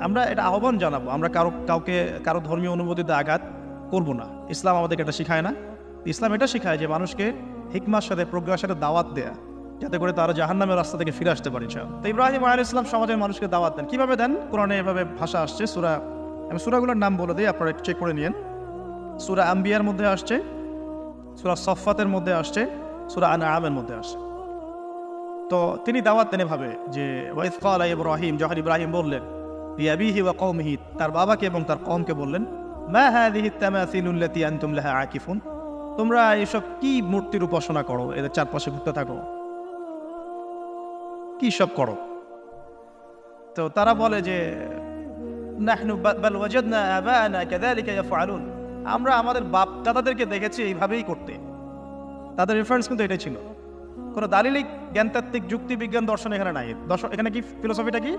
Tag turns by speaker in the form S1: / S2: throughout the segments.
S1: আমরা এটা আহ্বান জানাব। আমরা কারও, কাউকে, কারও ধর্মীয় অনুভূতিতে আঘাত করব না। ইসলাম আমাদেরকে এটা শেখায় না। ইসলাম এটা শেখায় যে মানুষকে হিকমার সাথে, প্রজ্ঞার সাথে দাওয়াত দেয়া, যাতে করে তারা জাহান্নামের রাস্তা থেকে ফিরে আসতে পারে। তো ইব্রাহিম আল ইসলাম সমাজের মানুষকে দাওয়াত দেন। কীভাবে দেন? কোরআনে এভাবে ভাষা আসছে, সুরা, আমি সুরাগুলোর নাম বলে দিই, আপনারা চেক করে নিন সুরা আম্বিয়ার মধ্যে আসছে, সুরা সফাতের মধ্যে আসছে, সুরা আনা আমের মধ্যে আসছে। তো তিনি দাওয়াত দেন এভাবে যে ওয়াইফ ইব্রাহিম যখন ইব্রাহিম বললেন বিয়াবিহি ওয়া কওমিহি, তার বাবাকে এবং তার কমকে বললেন, মা হাদিহি তামাসিলুল্লাতি আনতুম লাহা আকিফুন? তোমরা এসব কি মূর্তির উপাসনা করো? এদের চারপাশে ঘুরতে থাকো। কি সব করো? তো তারা বলে যে, নাহনু বাল ওয়াজাদনা আবানা কাযালিকা ইয়াফআলুন। আমরা আমাদের বাপ দাদাদেরকে দেখেছি এইভাবেই করতে। তাদের রেফারেন্স কিন্তু এটাই ছিল। কোনো দালিলিক, জ্ঞানতাত্ত্বিক যুক্তি বিজ্ঞান দর্শন এখানে নাই। দর্শন, এখানে কি? ফিলোসফিটা কি?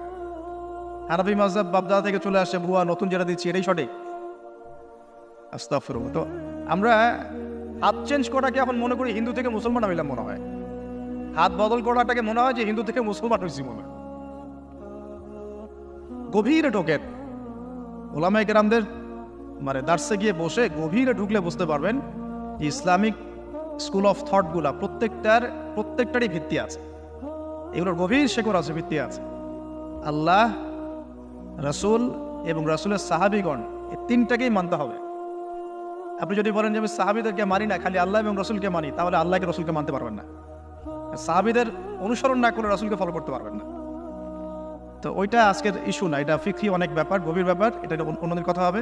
S1: হানাফি মাজহাব বাপদাদা থেকে চলে আসে, ভুয়া, নতুন যেটা দিচ্ছি, এটাই সঠিক। আস্তাফিরুল্লাহ তো আমরা হাত চেঞ্জ করাকে এখন মনে করি হিন্দু থেকে মুসলমান হইলাম মনে হয়। হাত বদল করাটাকে মনে হয় যে হিন্দু থেকে মুসলমান হয়েছি মনে হয়। গভীরে ঢোকেন। ওলামাই কেরামদের মানে দার্সে গিয়ে বসে গভীরে ঢুকলে বুঝতে পারবেন ইসলামিক স্কুল অফ থটগুলা প্রত্যেকটার, প্রত্যেকটারই ভিত্তি আছে। এগুলোর গভীর শেকড় আছে, ভিত্তি আছে। আল্লাহ রাসূল এবং রাসূলের সাহাবিগণ এই তিনটাকেই মানতে হবে। আপনি যদি বলেন যে আমি সাহাবিদেরকে মানি না, খালি আল্লাহ এবং রসুলকে মানি, তাহলে আল্লাহকে রসুলকে মানতে পারবেন না। সাহাবিদের অনুসরণ না করে রসুলকে ফলো করতে পারবেন না। তো ওইটা আজকের ইস্যু না, এটা ফিক্রি অনেক ব্যাপার, গভীর ব্যাপার, এটা অন্য- অন্যদিন কথা হবে।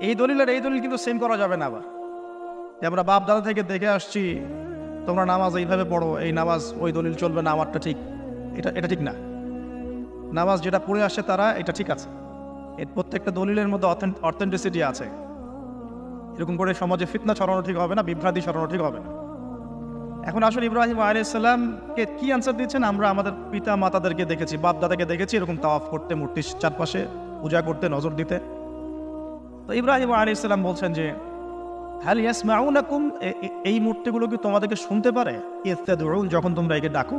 S1: এই দলিল আর এই দলিল কিন্তু সেম করা যাবে না আবার। যে আমরা বাপ দাদা থেকে দেখে আসছি, তোমরা নামাজ এইভাবে পড়ো, এই নামাজ ওই দলিল চলবে না, আমারটা ঠিক। এটা এটা ঠিক না। নামাজ যেটা পড়ে আসে তারা, এটা ঠিক আছে। এর প্রত্যেকটা দলিলের মধ্যে অথেন্টিসিটি আছে। এরকম করে সমাজে ফিতনা ছড়ানো ঠিক হবে না, বিভ্রান্তি ছড়ানো ঠিক হবে না। এখন আসলে ইব্রাহিম আলাইসাল্লামকে কি আনসার দিচ্ছেন? আমরা আমাদের পিতা মাতাদেরকে দেখেছি বাপ দাদাকে দেখেছি, এরকম তাওয়াফ করতে মূর্তির চারপাশে পূজা করতে, নজর দিতে। তো ইব্রাহিম আলাইসাল্লাম বলছেন যে হ্যাল ইয়াস মাউনাকুম এই মূর্তিগুলো কি তোমাদেরকে শুনতে পারে? ইত্যাদুল যখন তোমরা একে ডাকো।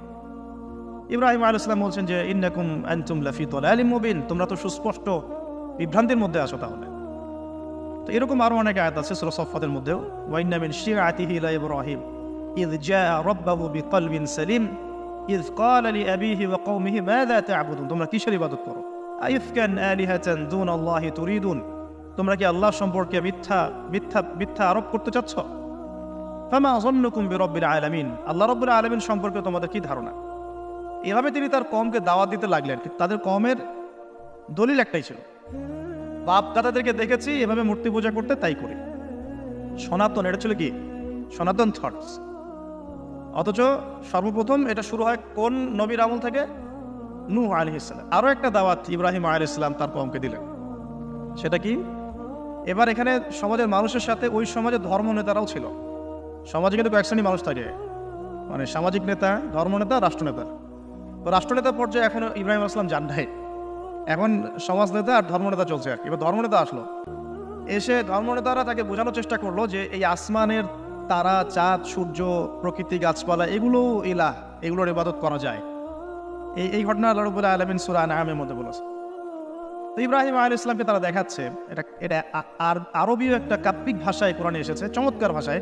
S1: ইব্রাহিম আল ইসলাম বলছেন যে, ইন্নাকুম আনতুম লাফি তোলালিম মুবিন। তোমরা তো সুস্পষ্ট বিভ্রান্তির মধ্যে আছো তাহলে। তো এরকম আরও অনেক আয়াত আছে সূরা সফফাতের মধ্যেও। ওয়াইন্না মিন শিআতিহি লা ইব্রাহিম। জাআ রাব্বাহু বিকলবিন সালিম। ইয ক্বালা লিআবিহি ওয়া কওমিহি, মাযা তা'বুদুন? তোমরা কিসের ইবাদত করো? আইফকান আলিহাতান দুন আল্লাহি তুরিদুন? তোমরা কি আল্লাহ সম্পর্কে মিথ্যা মিথ্যা মিথ্যা আরোপ করতে চাচ্ছ? ফামা যন্নুকুম বিরাব্বিল আলামিন। আল্লাহ রাব্বুল আলামিন সম্পর্কে তোমাদের কি ধারণা? এভাবে তিনি তার কমকে দাওয়াত দিতে লাগলেন। কিন্তু তাদের কমের দলিল একটাই ছিল। বাপ দাদাদেরকে দেখেছি, এভাবে মূর্তি পূজা করতে তাই করি। সনাতন, এটা ছিল কি? সনাতন থটস অথচ সর্বপ্রথম এটা শুরু হয় কোন নবীর আমল থেকে? নূহ আলী ইসলাম আরও একটা দাওয়াত ইব্রাহিম আলী ইসলাম তার কমকে দিলেন। সেটা কি? এবার এখানে সমাজের মানুষের সাথে ওই সমাজে ধর্ম নেতারাও ছিল। সমাজে কিন্তু কয়েক শ্রেণি মানুষ থাকে। মানে সামাজিক নেতা ধর্মনেতা রাষ্ট্রনেতা তো রাষ্ট্রনেতা পর্যায়ে এখন ইব্রাহিম আসলাম যান নাই। এখন সমাজ নেতা আর ধর্মনেতা চলছে আর কি। এবার ধর্মনেতা আসলো। এসে ধর্মনেতারা তাকে বোঝানোর চেষ্টা করল যে এই আসমানের তারা, চাঁদ, সূর্য, প্রকৃতি, গাছপালা এগুলো ইলা এগুলোর ইবাদত করা যায়। এই এই ঘটনা আল্লাহ রবুল্লাহ আলমিন সুরা নামের মধ্যে বলেছে। তো ইব্রাহিম আল ইসলামকে তারা দেখাচ্ছে, এটা এটা আর, আরবীয় একটা কাব্যিক ভাষায় কোরআনে এসেছে, চমৎকার ভাষায়,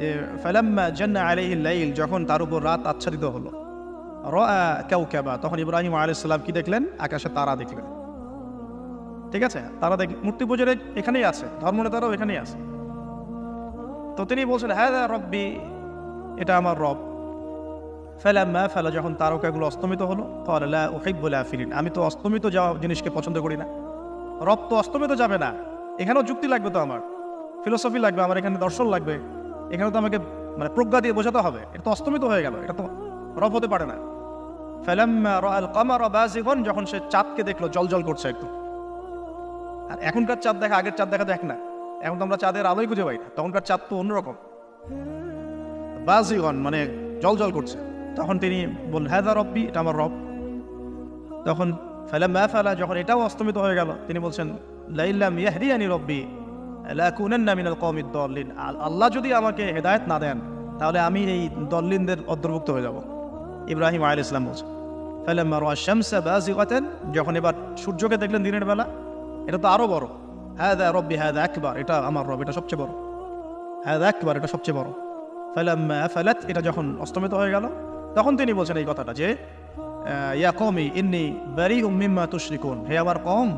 S1: যে, ফালাম্মা জান্না আলাইহিল লাইল যখন তার উপর রাত আচ্ছাদিত হলো। রা তখন ইব্রাহিম আলাইহিস সালাম কি দেখলেন? আকাশে তারা দেখলেন। ঠিক আছে? তারা দেখ, মূর্তি পুজোর এখানেই আছে। ধর্মনেতারাও এখানেই আছে। তো তিনি বলছেন হ্যাঁ রব্বি, এটা আমার রব। ফেলাম্মা ফেলা, যখন তারকাগুলো অস্তমিত হলো কলা ওহিবুল আফিলিন আমি তো অস্তমিত যাওয়া জিনিসকে পছন্দ করি না। রব তো অস্তমিত যাবে না। এখানেও যুক্তি লাগবে তো আমার। ফিলোসফি লাগবে, আমার এখানে দর্শন লাগবে। এখানে তো আমাকে মানে প্রজ্ঞা দিয়ে বোঝাতে হবে। এটা তো অস্তমিত হয়ে গেল। এটা তো রব হতে পারে না। ফেলাম্মা রাআল কামারা বাজিগন, যখন সে চাঁদকে দেখল জল জল করছে একটু আর এখনকার চাঁদ দেখা, আগের চাঁদ দেখা দেখ না। এখন তো আমরা চাঁদের আলোই খুঁজে পাই না, তখনকার চাঁদ তো অন্যরকম। বাজিগন মানে জল জল করছে। তখন তিনি বললেন হ্যাঁ দা রব্বি, এটা আমার রব। তখন ফেলা ম্যা ফেলা, যখন এটাও অস্তমিত হয়ে গেল, তিনি বলছেন লাইল্লাম ইয়াহদিয়ানি রব্বি মিনাল কওমিদ দল্লিন। আল্লাহ যদি আমাকে হেদায়েত না দেন, তাহলে আমি এই দল্লিনদের অন্তর্ভুক্ত হয়ে যাব। ইব্রাহিম আলাইহিস ইসলাম বলছেন। ফালাম্মা রাআ শামসা বাজিগাতান যখন এবার সূর্যকে দেখলেন দিনের বেলা, এটা তো আরও বড়। হ্যাঁ দা রব্বি হ্যাঁ আকবার, এটা আমার রব, এটা সবচেয়ে বড়। হ্যাঁ আকবার, এটা সবচেয়ে বড়। ফালাম্মা ফালাত এটা যখন অস্তমিত হয়ে গেল, তখন তিনি বলছেন এই কথাটা যে ইয়া কমি ইন্নি বারি উম্মিম্মা তুশরিকুন। হে আমার কম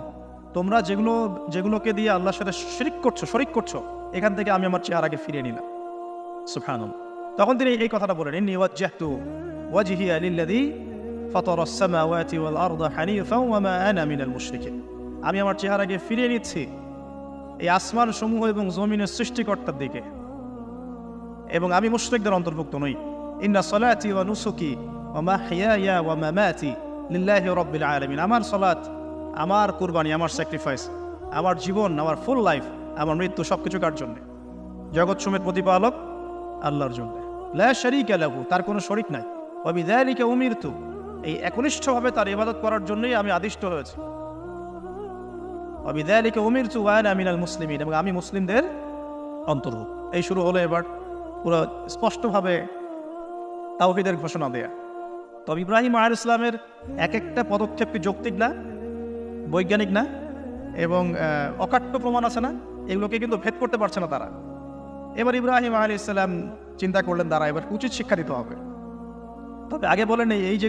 S1: তোমরা যেগুলো, যেগুলোকে দিয়ে আল্লাহর সাথে শরিক করছ শরিক করছ, এখান থেকে আমি আমার চেহারাকে ফিরিয়ে নিলাম। সুবহানাল্লাহ। তখন তিনি এই কথাটা বলেন, ইন্নি ওয়াজ্জাহতু ওয়াজহিয়া লিল্লাযী ফাতারা মা আনা মিনাল মুশরিকিন আমি আমার চেহারাকে ফিরিয়ে নিচ্ছি এই আসমান সমূহ এবং জমিনের সৃষ্টিকর্তার দিকে। এবং আমি মুশরিকদের অন্তর্ভুক্ত নই। ইন্না সলাতি ওয়া নুসুকি ওয়া মাহইয়ায়া ওয়া মামাতি লিল্লাহি রাব্বিল আলামিন। আমার সলাত আমার কুরবানি, আমার স্যাক্রিফাইস আমার জীবন, আমার ফুল লাইফ আমার মৃত্যু সবকিছু কার জন্য? জগৎ সুমের প্রতিপালক আল্লাহর জন্য। লা শারীকা লাহু, তার কোনো শরিক নাই। ওয়া বিযালিকা উমিরতু এই একনিষ্ঠভাবে তার ইবাদত করার জন্যই আমি আদিষ্ট হয়েছি। ওয়া বিযালিকা উমিরতু ওয়া আনা মিনাল মুসলিমিন, এবং আমি মুসলিমদের অন্তর্ভুক্ত। এই শুরু হলো এবার পুরো স্পষ্টভাবে তাওহিদের ঘোষণা দেয়া। তবে ইব্রাহিম আল ইসলামের এক একটা পদক্ষেপ কি যৌক্তিক না? বৈজ্ঞানিক না? এবং অকাট্য প্রমাণ আছে না? এগুলোকে কিন্তু ভেদ করতে পারছে না তারা। এবার ইব্রাহিম আলী ইসলাম চিন্তা করলেন তারা এবার উচিত শিক্ষা দিতে হবে। তবে আগে বলেন এই যে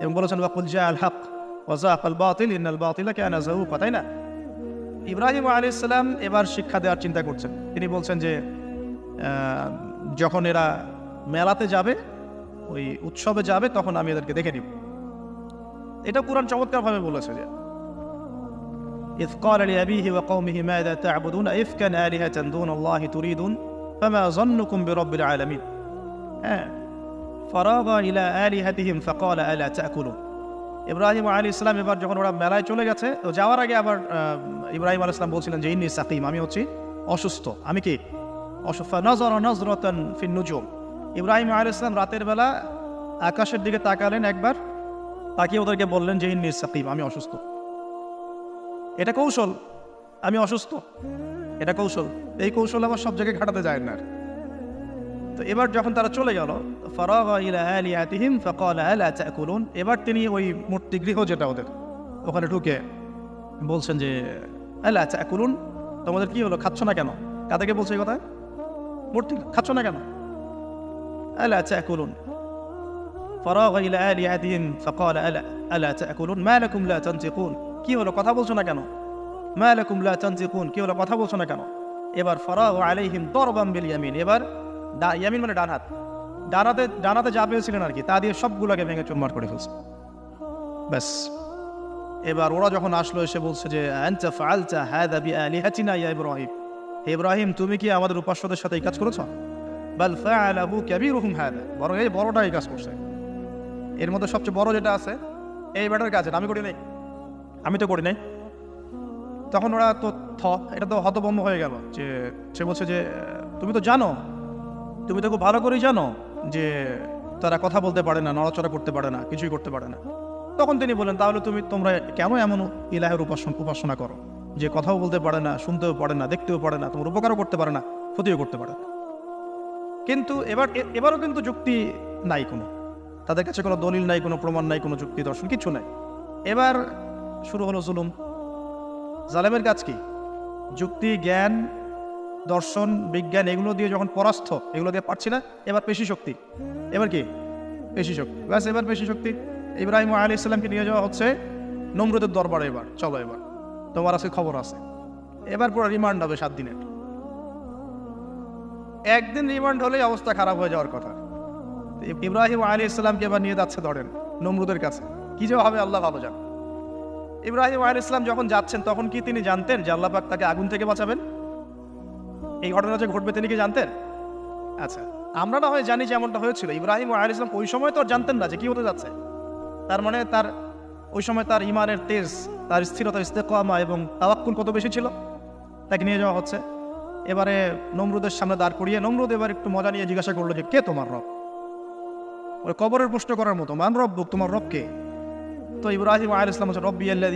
S1: এবং বলেছেন ওয়াকুল জা আল হক ওয়াজাক আল বাতিল ইন্নাল বাতিলা কেন জাহুকা তাই না ইব্রাহিম আলী ইসলাম এবার শিক্ষা দেওয়ার চিন্তা করছেন তিনি বলছেন যে আহ, যখন এরা মেলাতে যাবে ওই উৎসবে যাবে তখন আমি এদেরকে দেখে নিব এটা কোরআন চমৎকারভাবে বলেছে যে إذ قال لأبيه وقومه ماذا تعبدون إفكا آلهة دون الله تريدون فما ظنكم برب العالمين হ্যাঁ ফরাগ ইলা আলি হাতিহিম ফকল আলা চাকুলু ইব্রাহিম আলী ইসলাম এবার যখন ওরা মেলায় চলে গেছে, তো যাওয়ার আগে আবার ইব্রাহিম আলী ইসলাম বলছিলেন যে, ইন্নি সাকিম, আমি হচ্ছি অসুস্থ। আমি কি অসুস্থ? নজর, নজরতন ফিন নুজুম। ইব্রাহিম আলী ইসলাম রাতের বেলা আকাশের দিকে তাকালেন একবার, তাকিয়ে ওদেরকে বললেন যে, ইন্নি সাকিম, আমি অসুস্থ। এটা কৌশল। আমি অসুস্থ। এটা কৌশল। এই কৌশল আবার সব জায়গায় ঘাটাতে যায় না আর তো এবার যখন তারা চলে গেল, ফারাগ ইলা আলিয়াতিহিম ফাকালা, আলা তাকুলুন? এবার তিনি ওই মূর্তি গৃহ যেটা ওদের, ওখানে ঢুকে বলছেন যে, আলা তাকুলুন? তোমাদের কি হলো? খাচ্ছ না কেন? কাদেরকে বলছে এই কথা মূর্তি খাচ্ছ না কেন? আলা তাকুলুন? ফারাগ ইলা আলিয়াতিহিম ফাকালা, আলা আলা তাকুলুন? মা লাকুম লা তানতিকুন? কি হলো? কথা বলছো না কেন? মা লাকুম লা তানতিকুন? কি হলো? কথা বলছো না কেন? এবার ফারাগ আলাইহিম দরবাম বিল ইয়ামিন। এবার ইয়ামিন মানে ডান হাত। ডানাতে ডানাতে যা পেয়েছিলেন আর কি, তা দিয়ে সবগুলোকে ভেঙে চুরমার করে ফেলছে। ব্যাস। এবার ওরা যখন আসলো, এসে বলছে যে, আনতা ফাআলতা হাদা বিআলিহাতিনা ইয়া ইব্রাহিম। ইব্রাহিম, তুমি কি আমাদের উপাস্যদের সাথে এই কাজ করেছ? বাল ফাআলাহু কাবীরুহুম হাদা বরং এই বড়টা এই কাজ করছে। এর মধ্যে সবচেয়ে বড় যেটা আছে, এই ব্যাটার কাজ আমি করি নাই। আমি তো করি নাই। তখন ওরা তো থ, এটা তো হতভম্ব হয়ে গেল যে, সে বলছে যে, তুমি তো জানো তুমি তো খুব ভালো করেই জানো যে তারা কথা বলতে পারে না, নড়াচড়া করতে পারে না, কিছুই করতে পারে না। তখন তিনি বলেন তাহলে তুমি, তোমরা কেন এমন ইলাহের উপাসন, উপাসনা করো? যে কথাও বলতে পারে না, শুনতেও পারে না, দেখতেও পারে না, তোমার উপকারও করতে পারে না, ক্ষতিও করতে পারে না। কিন্তু এবার এবারও কিন্তু যুক্তি নাই কোনো। তাদের কাছে কোনো দলিল নাই, কোনো প্রমাণ নাই, কোনো যুক্তি দর্শন, কিছু নাই। এবার শুরু হলো জুলুম। জালেমের কাজ কি? যুক্তি, জ্ঞান দর্শন, বিজ্ঞান, এগুলো দিয়ে যখন পরাস্ত, এগুলো দিয়ে পারছি না, এবার পেশি শক্তি। এবার কি? পেশি শক্তি। ব্যাস, এবার পেশি শক্তি। ইব্রাহিম আলী ইসলামকে নিয়ে যাওয়া হচ্ছে নমরুদের দরবারে এবার। চলো এবার। তোমার আজকে খবর আছে। এবার পুরো রিমান্ড হবে সাত দিনের। একদিন রিমান্ড হলেই অবস্থা খারাপ হয়ে যাওয়ার কথা। ইব্রাহিম আলী ইসলামকে এবার নিয়ে যাচ্ছে ধরেন নমরুদের কাছে। কি যে হবে, আল্লাহ ভালো জান। ইব্রাহিম আলী ইসলাম যখন যাচ্ছেন, তখন কি তিনি জানতেন যে আল্লাহ পাক তাকে আগুন থেকে বাঁচাবেন? এই ঘটনা যে ঘটবে, তিনি কি জানতেন? আচ্ছা আমরা না হয় জানি যে এমনটা হয়েছিল। ইব্রাহিম ও ইসলাম ওই সময় তো আর জানতেন না যে কি হতে যাচ্ছে। তার মানে তার, ওই সময় তার ইমানের তেজ, তার স্থিরতা, ইস্তেকামা এবং তাওয়াক্কুল কত বেশি ছিল? তাকে নিয়ে যাওয়া হচ্ছে। এবারে নমরুদের সামনে দাঁড় করিয়ে, নমরুদ এবার একটু মজা নিয়ে জিজ্ঞাসা করল যে, কে তোমার রব? ওই কবরের প্রশ্ন করার মতো, মান রব তোমার রব কে? তো ইব্রাহিম আল ইসলাম হচ্ছে রব্বি আল্লাহ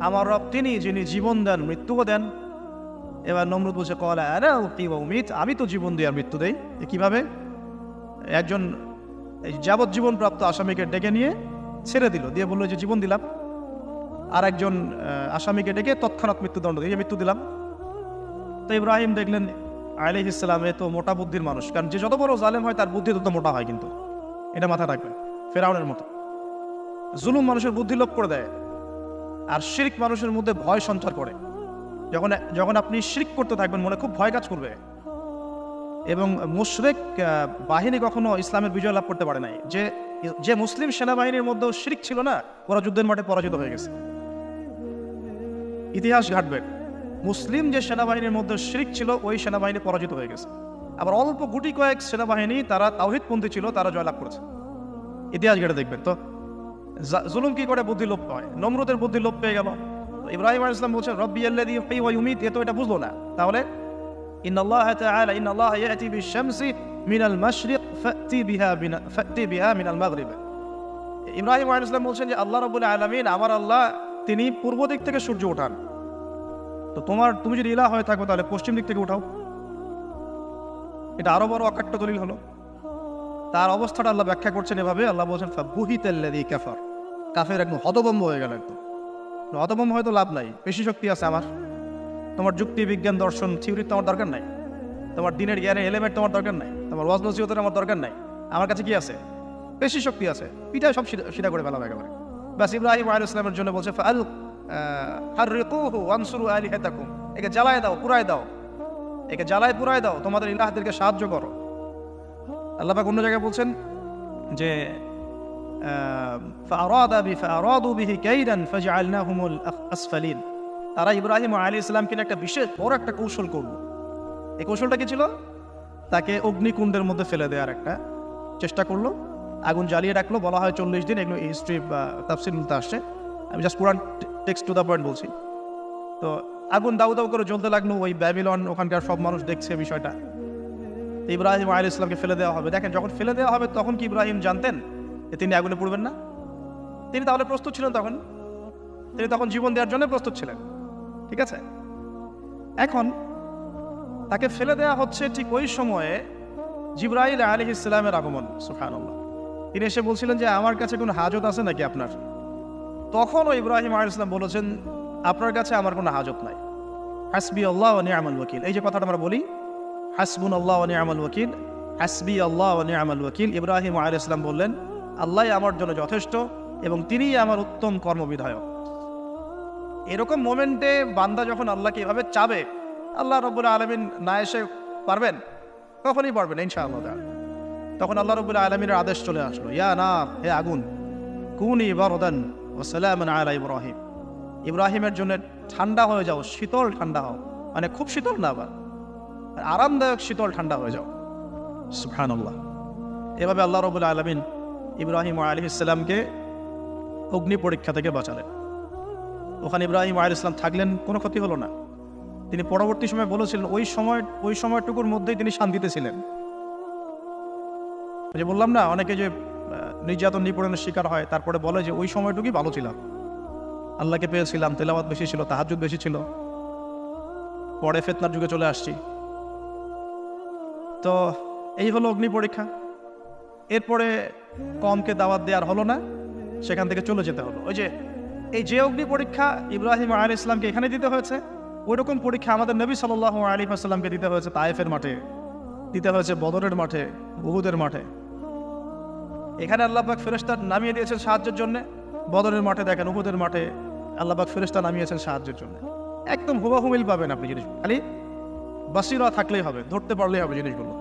S1: আমার রব তিনি যিনি জীবন দেন, মৃত্যুও দেন এবার নমরুদ বলছে, কলা আরে কি উমিত, আমি তো জীবন দিই আর মৃত্যু দেই। কীভাবে? একজন যাবজ্জীবন প্রাপ্ত আসামিকে ডেকে নিয়ে ছেড়ে দিল, দিয়ে বলল যে জীবন দিলাম। আর একজন আসামিকে ডেকে তৎক্ষণাৎ মৃত্যুদণ্ড দিয়ে মৃত্যু দিলাম। তো ইব্রাহিম দেখলেন আলিহ ইসলাম এ তো মোটা বুদ্ধির মানুষ, কারণ যে যত বড় জালেম হয়, তার বুদ্ধি তত মোটা হয় কিন্তু। এটা মাথায় রাখবেন, ফেরাউনের মতো। জুলুম মানুষের বুদ্ধি লোপ করে দেয়, আর শিরিক মানুষের মধ্যে ভয় সঞ্চার করে। যখন যখন আপনি শিরিক করতে থাকবেন, মনে খুব ভয় কাজ করবে। এবং মুশরেক বাহিনী কখনো ইসলামের বিজয় লাভ করতে পারে নাই। যে যে মুসলিম সেনাবাহিনীর মধ্যেও শিরিক ছিল না, ওরা যুদ্ধের মাঠে পরাজিত হয়ে গেছে। ইতিহাস ঘাটবে। মুসলিম যে সেনাবাহিনীর মধ্যে শিরিক ছিল, ওই সেনাবাহিনী পরাজিত হয়ে গেছে। আবার অল্প গুটি কয়েক সেনাবাহিনী তারা তাওহিদপন্থী ছিল, তারা জয়লাভ করেছে। ইতিহাস ঘেটে দেখবেন তো। জুলুম কি করে? বুদ্ধি লোপ পায় নমরুদের বুদ্ধি লোপ পেয়ে গেল। ইব্রাহিম আলাইহিস সালাম বলছেন, রব্বি আল্লাযী ইউহয়ী ওয়া ইউমীত। এ তো এটা বুঝলো না। তাহলে ইন আল্লাহ তাআলা ইন আল্লাহ ইয়াতি বিশ-শামসি মিনাল মাশরিক, ফাতি বিহা ফাতি বিহা মিনাল মাগরিব। ইব্রাহিম সালাম বলছেন যে, আল্লাহ রাব্বুল আলামিন, আমার আল্লাহ, তিনি পূর্ব দিক থেকে সূর্য ওঠান। তো তোমার, তুমি যদি ইলাহ হয়ে থাকো, তাহলে পশ্চিম দিক থেকে উঠাও। এটা আরও বড় অকাট্য দলিল হলো। তার অবস্থাটা আল্লাহ ব্যাখ্যা করছেন এভাবে। আল্লাহ বলছেন বুহিতাল্লাদি কাফার। কাফের একদম হতবম্ব হয়ে গেল একদম। হতবম্ব হয়তো লাভ নাই, বেশি শক্তি আছে আমার। তোমার যুক্তি, বিজ্ঞান, দর্শন থিওরির তোমার দরকার নাই। তোমার দিনের জ্ঞানের এলিমেন্ট তোমার দরকার নাই, তোমার ওয়াজ নসিহতের আমার দরকার নাই। আমার কাছে কি আছে? বেশি শক্তি আছে। পিঠায় সব সিধা- করে ফেলাম একেবারে। ব্যাস, ইব্রাহিম আল ইসলামের জন্য বলছে, ফাল একে জ্বালায় দাও পুরায় দাও। একে জ্বালায় পুরায় দাও। তোমাদের ইলাহদেরকে সাহায্য করো। আল্লাহ অন্য জায়গায় বলছেন যে তারা ইব্রাহিম আলী ইসলামকে একটা বিশেষ বড় একটা কৌশল করল। এই কৌশলটা কি ছিল? তাকে অগ্নিকুণ্ডের মধ্যে ফেলে দেওয়ার একটা চেষ্টা করল। আগুন জ্বালিয়ে রাখল, বলা হয় চল্লিশ দিন, এগুলো হিস্ট্রি বা তাফসিল আসছে। আমি জাস্ট পুরান টেক্সট টু দ্য পয়েন্ট বলছি। তো আগুন দাউ দাউ করে জ্বলতে লাগল, ওই ব্যাবিলন, ওখানকার সব মানুষ দেখছে বিষয়টা। ইব্রাহিম আলী ইসলামকে ফেলে দেওয়া হবে। দেখেন, যখন ফেলে দেওয়া হবে, তখন কি ইব্রাহিম জানতেন? যে তিনি আগুনে পড়বেন না। তিনি তাহলে প্রস্তুত ছিলেন তখন? তিনি তখন জীবন দেওয়ার জন্য প্রস্তুত ছিলেন। ঠিক আছে? এখন তাকে ফেলে দেওয়া হচ্ছে ঠিক ওই সময়ে জিব্রাইল আলী ইসলামের আগমন সুফানুল্লাহ তিনি এসে বলছিলেন যে, আমার কাছে কোনো হাজত আছে নাকি আপনার? তখনও ইব্রাহিম আলী ইসলাম বলেছেন, আপনার কাছে আমার কোনো হাজত নাই। হাসবি আল্লাহ নিয়ামল ওকিল এই যে কথাটা আমরা বলি, হাসবুন আল্লাহ নিয়ামল ওকিল হাসবি আল্লাহ নিয়ামল ওকিল ইব্রাহিম আলী ইসলাম বললেন আল্লাহ আমার জন্য যথেষ্ট এবং তিনিই আমার উত্তম কর্মবিধায়ক। এরকম মোমেন্টে বান্দা যখন আল্লাহকে এভাবে চাবে, আল্লাহ রব্বুল আলমিন না এসে পারবেন? কখনই পারবেন ইনশাআল্লাহ। তখন আল্লাহ রব্বুল আলমিনের আদেশ চলে আসলো, ইয়া না, হে আগুন, কুনি বরদান ও সালামান আলা ইব্রাহিম। ইব্রাহিমের জন্য ঠান্ডা হয়ে যাও, শীতল ঠান্ডা হও। মানে খুব শীতল না আবার, আরামদায়ক শীতল ঠান্ডা হয়ে যাও। সুবহানাল্লাহ। এভাবে আল্লাহ রবুল আলমিন ইব্রাহিম আলী ইসলামকে অগ্নি পরীক্ষা থেকে বাঁচালেন। ওখানে ইব্রাহিম আলী ইসলাম থাকলেন, কোনো ক্ষতি হলো না। তিনি পরবর্তী সময় বলেছিলেন, ওই সময়, ওই সময়টুকুর মধ্যেই তিনি শান্তিতে ছিলেন। যে বললাম না, অনেকে যে নির্যাতন নিপীড়নের শিকার হয়, তারপরে বলে যে, ওই সময়টুকুই ভালো ছিলাম। আল্লাহকে পেয়েছিলাম, তেলাওয়াত বেশি ছিল তাহাজুদ বেশি ছিল। পরে ফেতনার যুগে চলে আসছি। তো এই হলো অগ্নি পরীক্ষা। এরপরে কমকে দাওয়াত দেওয়ার হলো না, সেখান থেকে চলে যেতে হলো। ওই যে, এই যে অগ্নি পরীক্ষা ইব্রাহিম আলী ইসলামকে এখানে দিতে হয়েছে ওই রকম পরীক্ষা আমাদের নবী সাল্লাহ আলী আসসালামকে দিতে হয়েছে তায়েফের মাঠে, দিতে হয়েছে বদরের মাঠে বহুদের মাঠে। এখানে আল্লাহবাক ফেরেস্তা নামিয়ে দিয়েছেন সাহায্যের জন্য। বদরের মাঠে দেখেন, উহুদের মাঠে আল্লাহবাক ফেরেস্তা নামিয়েছেন সাহায্যের জন্য। একদম হুবাহু মিল পাবেন আপনি জিনিস খালি বাসিরা থাকলেই হবে, ধরতে পারলেই হবে জিনিসগুলো।